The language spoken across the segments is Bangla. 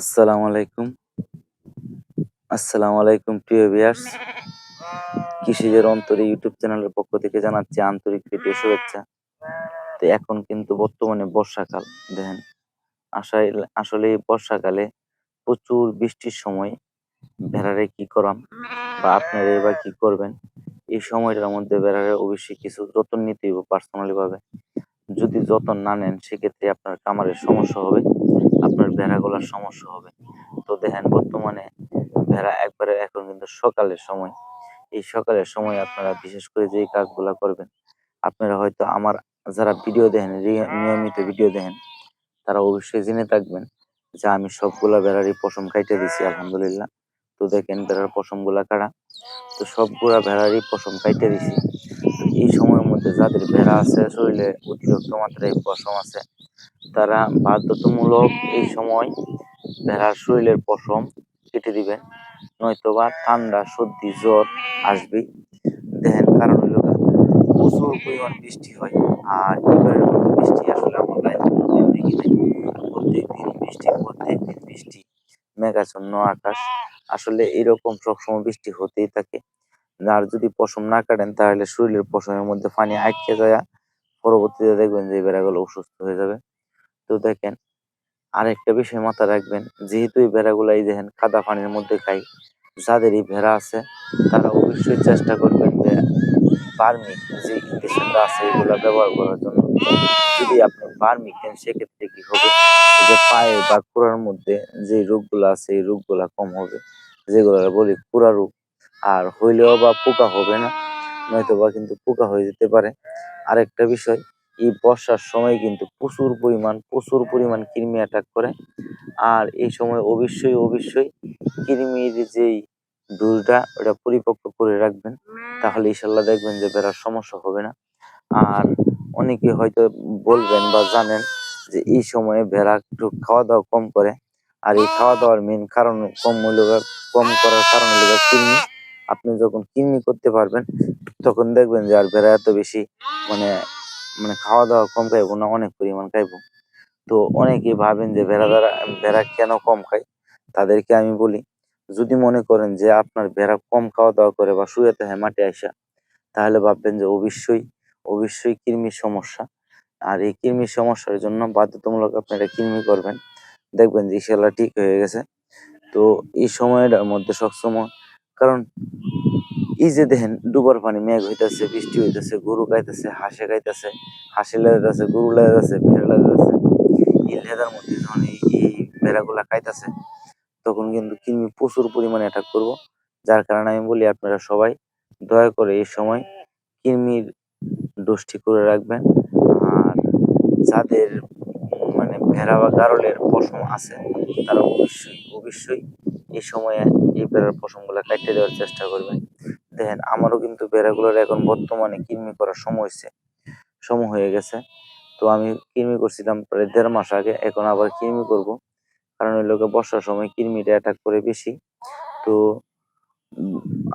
আসসালামু আলাইকুম। আসসালামু আলাইকুম, প্রিয় ভিউয়ার্স কৃষিজের অন্তরে ইউটিউব চ্যানেলের পক্ষ থেকে জানাচ্ছি আন্তরিক প্রীতি শুভেচ্ছা। তো এখন কিন্তু বর্তমানে বর্ষাকাল, দেখেন। আসলে আসলে বর্ষাকালে প্রচুর বৃষ্টির সময় ভেড়ারে কি করাম বা আপনারা এবার কি করবেন? এই সময়টার মধ্যে ভেড়ারে অবশ্যই কিছু যত্ন নিতে পার্সোনালি ভাবে। যদি যত্ন না নেন, সেক্ষেত্রে আপনার কামারের সমস্যা হবে। আপনার ভেড়াগুলার সমস্যা হবে। তো দেখেন বর্তমানে ভেড়া একবারে এখন কিন্তু সকালের সময়। এই সকালের সময় আপনারা বিশেষ করে যেই কাজগুলা করবেন আপনারা হয়তো আমার যারা ভিডিও দেখেন নিয়মিত ভিডিও দেখেন তারা অবশ্যই জেনে থাকবেন যে আমি সবগুলা ভেড়ারই পশম কাইটে দিছি আলহামদুলিল্লাহ। তো দেখেন ভেড়ার পশমগুলা কাটা তো সবগুলা ভেড়ারই পশম কাইটে দিছি। এই সময়ের মধ্যে যাদের ভেড়া আছে শরীরে অতিরিক্ত মাত্রায় পশম আছে তারা বাধ্যতামূলক এই সময় ভেড়ার শরীরের পশম কেটে দিবেন নয়তোবা ঠান্ডা, সর্দি, জ্বর আসবেই দেখেন, কারণ হইল প্রচুর পরিমাণ বৃষ্টি হয়, আর এবারের মতো বৃষ্টি আসলে আমরা দেখি নাই প্রত্যেকদিন বৃষ্টি প্রত্যেকদিন বৃষ্টি, মেঘাচ্ছন্ন আকাশ। আসলে এরকম সবসময় বৃষ্টি হতেই থাকে। আর যদি পশম না কাটেন, তাহলে শরীরের পশমের মধ্যে পানি আটকে যায়। পরবর্তীতে দেখবেন যে বেড়াগুলো অসুস্থ হয়ে যাবে। তো দেখেন, আরেকটা বিষয় মাথায় রাখবেন, যেহেতু এই ভেড়াগুলো এই দেখেন কাদা পানির মধ্যে খায়, যাদের এই ভেড়া আছে, তারা অবশ্যই চেষ্টা করবেন যে বার্মিক যে ইঞ্জেকশনটা আছে, এগুলো ব্যবহার করার জন্য। যদি আপনি বার্মিক দেন, সেক্ষেত্রে কি হবে? যে পায়ে বা কুড়ার মধ্যে যে রোগগুলো আছে, এই রোগগুলা কম হবে, যেগুলো বলি কুড়া রোগ। আর হইলেও বা পোকা হবে না নয়তো বা কিন্তু পোকা হয়ে যেতে পারে। আরেকটা বিষয় এই বর্ষার সময় কিন্তু প্রচুর পরিমাণ প্রচুর পরিমাণ কৃমি অ্যাটাক করে। আর এই সময় অবশ্যই অবশ্যই কৃমির যেই ডোজটা ওটা পরিপক্ক করে রাখবেন। তাহলে ইনশাল্লাহ দেখবেন যে বেড়ার সমস্যা হবে না। আর অনেকে হয়তো বলবেন বা জানেন যে এই সময়ে ভেড়া একটু খাওয়া দাওয়া কম করে। আর এই খাওয়া দাওয়ার মেন কারণ কম মূল্য, কম করার কারণ হলো কৃমি। আপনি যখন কৃমি করতে পারবেন, তখন দেখবেন যে আর ভেড়া এত বেশি মানে মানে খাওয়া দাওয়া কম খাইবো না অনেক পরিমাণ খাইবো। তো অনেকেই ভাবেন যে ভেড়া দ্বারা, ভেড়া কেন কম খায়? তাদেরকে আমি বলি, যদি মনে করেন যে আপনার ভেড়া কম খাওয়া দাওয়া করে বা শুয়ে থাকে মাঠে আসা তাহলে ভাববেন যে অবশ্যই অবশ্যই কৃমির সমস্যা। আর এই কৃমির সমস্যার জন্য বাধ্যতামূলক আপনারা কৃমি করবেন। দেখবেন যে ইনশাল্লাহ ঠিক হয়ে গেছে। তো এই সময়টার মধ্যে সবসময়, কারণ এই যে দেখেন, ডুবার পানি মেঘ হইতাছে, বৃষ্টি হইতেছে, গরু গাইতেছে হাঁসে গাইতেছে হাঁসি লেদাছে গরু লেদাছে ভেড়া লেদাছে এই লেদার মধ্যে যখন এই ভেড়াগুলা খাইতেছে, তখন কিন্তু কৃমি প্রচুর পরিমাণে অ্যাটাক করব। যার কারণে আমি বলি আপনারা সবাই দয়া করে এই সময় কৃমির ডোজটি করে রাখবেন। আর যাদের মানে ভেড়া বা গারলের পশম আছে, তারা অবশ্যই অবশ্যই এই সময়ে এই ভেড়ার পশমগুলো কাটিয়ে দেওয়ার চেষ্টা করবেন। দেখেন, আমারও কিন্তু ভেড়াগুলোর এখন বর্তমানে কৃমি করার সময় হয়েছে সময় হয়ে গেছে। তো আমি কৃমি করছিলাম প্রায় দেড় মাস আগে, এখন আবার কৃমি করব। কারণ ওই লোকে বর্ষার সময় কৃমিটা অ্যাটাক করে বেশি। তো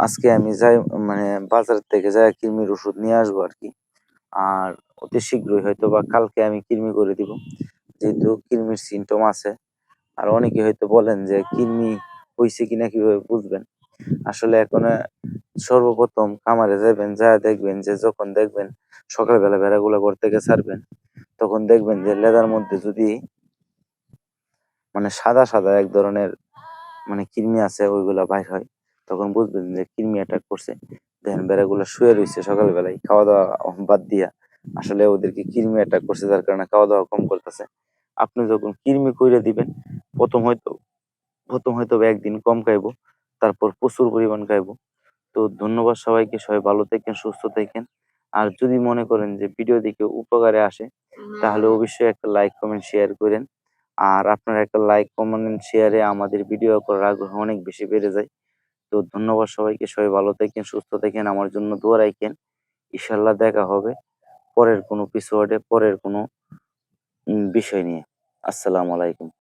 আজকে আমি যাই মানে বাজার থেকে যাই কৃমির ওষুধ নিয়ে আসব আর কি আর অতি শীঘ্রই হয়তো বা কালকে আমি কৃমি করে দিব। যেহেতু কৃমির সিমটম আছে। আর অনেকে হয়তো বলেন যে কৃমি হয়েছে কিনা কীভাবে বুঝবেন? আসলে এখন সর্বপ্রথম খামারে যাবেন যা দেখবেন যে যখন দেখবেন সকালবেলা ভেড়াগুলো ঘর থেকে ছাড়বেন, তখন দেখবেন যে লেদার মধ্যে যদি মানে সাদা সাদা এক ধরনের মানে কৃমি আছে, ওইগুলা বাইর হয়, তখন বুঝবেন যে কৃমি অ্যাটাক করছে। দেখেন বেড়াগুলো শুয়ে রয়েছে সকালবেলায় খাওয়া দাওয়া বাদ দিয়া। আসলে ওদেরকে কৃমি অ্যাটাক করছে, যার কারণে খাওয়া দাওয়া কম করতেছে। আপনি যখন কৃমি কইরে দিবেন, প্রথম হয়তো প্রথম হয়তো একদিন কম খাইবো। তারপর প্রচুর পরিমাণ খাইবো তো ধন্যবাদ সবাইকে সবাই ভালো থাকেন সুস্থ থাকেন। আর যদি মনে করেন যে ভিডিও দেখে উপকারে আসে তাহলে অবশ্যই একটা লাইক কমেন্ট শেয়ার করেন। আর আপনার একটা লাইক কমেন্ট শেয়ারে আমাদের ভিডিও করার আগ্রহ অনেক বেশি বেড়ে যায়। তো ধন্যবাদ সবাইকে সবাই ভালো থাকেন সুস্থ থাকেন আমার জন্য দোয়া রাখেন। ইনশাল্লাহ দেখা হবে পরের কোনো এপিসোডে পরের কোনো বিষয় নিয়ে। আসসালামু আলাইকুম।